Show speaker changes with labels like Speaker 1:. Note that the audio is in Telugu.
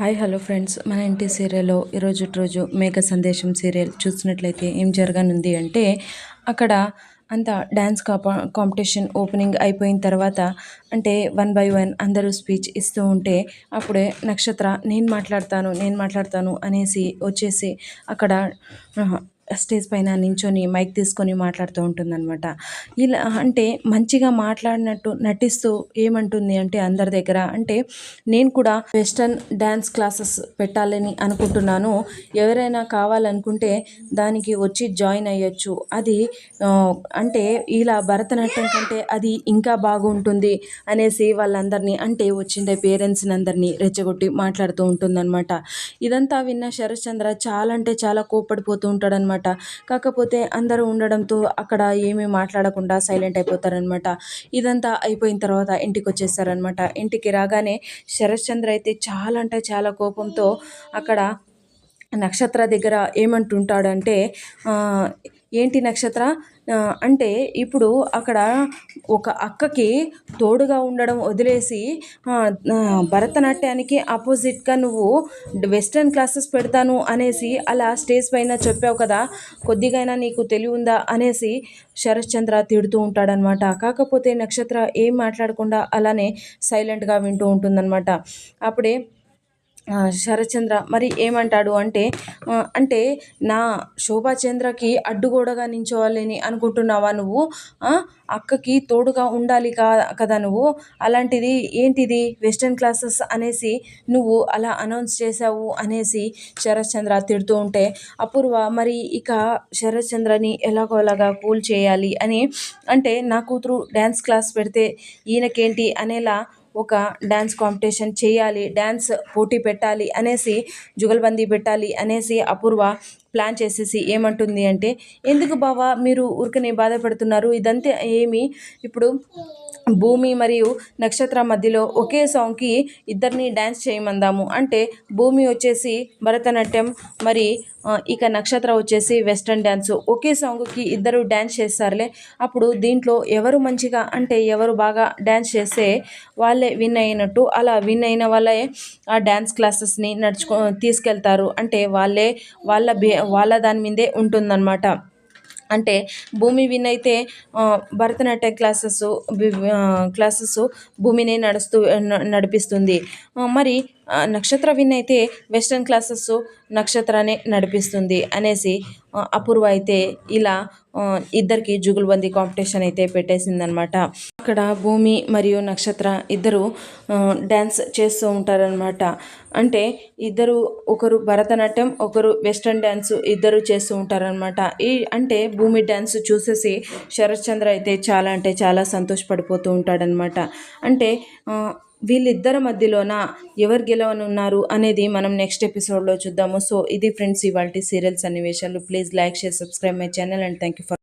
Speaker 1: Hi hello friends. మన ఇంటి సీరియల్లో ఈరోజు రోజు మేఘ సందేశం సీరియల్ చూసినట్లయితే ఏం జరగనుంది అంటే అక్కడ అంత డ్యాన్స్ కాపా కాంపిటీషన్ ఓపెనింగ్ అయిపోయిన తర్వాత అంటే వన్ బై వన్ అందరూ స్పీచ్ ఇస్తూ ఉంటే అప్పుడే నక్షత్ర నేను మాట్లాడతాను నేను మాట్లాడతాను అనేసి వచ్చేసి అక్కడ స్టేజ్ పైన నించొని మైక్ తీసుకొని మాట్లాడుతూ ఉంటుందన్నమాట. ఇలా అంటే మంచిగా మాట్లాడినట్టు నటిస్తూ ఏమంటుంది అంటే అందరి దగ్గర అంటే నేను కూడా వెస్టర్న్ డ్యాన్స్ క్లాసెస్ పెట్టాలని అనుకుంటున్నాను. ఎవరైనా కావాలనుకుంటే దానికి వచ్చి జాయిన్ అయ్యొచ్చు. అది అంటే ఇలా భరతనాట్యం కంటే అది ఇంకా బాగుంటుంది అనేసి వాళ్ళందరినీ అంటే వచ్చిండే పేరెంట్స్ని అందరినీ రెచ్చగొట్టి మాట్లాడుతూ ఉంటుందన్నమాట. ఇదంతా విన్న శరత్చంద్ర చాలా అంటే చాలా కోప్పడిపోతూ ఉంటాడనమాట అనమాట కాకపోతే అందరూ ఉండడంతో అక్కడ ఏమీ మాట్లాడకుండా సైలెంట్ అయిపోతారనమాట ఇదంతా అయిపోయిన తర్వాత ఇంటికి వచ్చేసారనమాట ఇంటికి రాగానే శరత్చంద్ర అయితే చాలా అంటే చాలా కోపంతో అక్కడ నక్షత్ర దగ్గర ఏమంటుంటాడంటే ఏంటి నక్షత్ర? అంటే ఇప్పుడు అక్కడ ఒక అక్కకి తోడుగా ఉండడం వదిలేసి భరతనాట్యానికి ఆపోజిట్గా నువ్వు వెస్ట్రన్ క్లాసెస్ పెడతాను అనేసి అలా స్టేజ్ పైన చెప్పావు కదా కొద్దిగైనా నీకు తెలివి ఉందా అనేసి శరశ్చంద్ర తిడుతూ ఉంటాడనమాట కాకపోతే నక్షత్ర ఏం మాట్లాడకుండా అలానే సైలెంట్గా వింటూ ఉంటుందన్నమాట. అప్పుడే శరత్చంద్ర మరి ఏమంటాడు అంటే అంటే నా శోభాచంద్రకి అడ్డుగోడగా నించోవాలని అనుకుంటున్నావా నువ్వు? అక్కకి తోడుగా ఉండాలి కా కదా నువ్వు? అలాంటిది ఏంటిది? వెస్టర్న్ క్లాసెస్ అనేసి నువ్వు అలా అనౌన్స్ చేసావు అనేసి శరత్చంద్ర తిడుతూ ఉంటే అపూర్వ మరి ఇక శరత్చంద్రని ఎలాగోలాగా కూల్ చేయాలి అని అంటే నా కూతురు డ్యాన్స్ క్లాస్ పెడితే ఈయనకేంటి అనేలా ఒక డ్యాన్స్ కాంపిటీషన్ చేయాలి డ్యాన్స్ పోటీ పెట్టాలి అనేసి జుగల్బందీ పెట్టాలి అనేసి అపూర్వ ప్లాన్ చేసేసి ఏమంటుంది అంటే ఎందుకు బావా మీరు ఊరికనే బాధపడుతున్నారు? ఇదంతా ఏమి? ఇప్పుడు భూమి మరియు నక్షత్ర మధ్యలో ఒకే సాంగ్కి ఇద్దరిని డ్యాన్స్ చేయమందాము. అంటే భూమి వచ్చేసి భరతనాట్యం మరి ఇక నక్షత్ర వచ్చేసి వెస్ట్రన్ డ్యాన్స్ ఒకే సాంగ్కి ఇద్దరు డ్యాన్స్ చేస్తారులే. అప్పుడు దీంట్లో ఎవరు మంచిగా అంటే ఎవరు బాగా డ్యాన్స్ చేస్తే వాళ్ళే విన్ అయినట్టు అలా విన్ అయిన వాళ్ళే ఆ డ్యాన్స్ క్లాసెస్ని నడుచుకో తీసుకెళ్తారు. అంటే వాళ్ళే వాళ్ళ వాళ్ళ దాని మీదే ఉంటుందన్నమాట. అంటే భూమి విన్ అయితే భరతనాట్యం క్లాసెస్ క్లాసెస్ భూమినే నడుస్తూ నడిపిస్తుంది. మరి నక్షత్ర విన్ అయితే వెస్ట్రన్ క్లాసెస్ నక్షత్రాన్ని నడిపిస్తుంది అనేసి అపూర్వ అయితే ఇలా ఇద్దరికి జుగుల్బందీ కాంపిటీషన్ అయితే పెట్టేసిందనమాట. అక్కడ భూమి మరియు నక్షత్ర ఇద్దరు డ్యాన్స్ చేస్తూ ఉంటారనమాట అంటే ఇద్దరు ఒకరు భరతనాట్యం ఒకరు వెస్ట్రన్ డ్యాన్స్ ఇద్దరు చేస్తూ ఉంటారనమాట ఈ అంటే భూమి డ్యాన్స్ చూసేసి శరత్చంద్ర అయితే చాలా అంటే చాలా సంతోషపడిపోతూ ఉంటాడనమాట అంటే వీళ్ళిద్దరి మధ్యలోన ఎవరు గెలవనున్నారు అనేది మనం నెక్స్ట్ ఎపిసోడ్లో చూద్దాము. సో ఇది ఫ్రెండ్స్ ఇవాళ serials అన్నివేశాలు please like share subscribe my channel and thank you for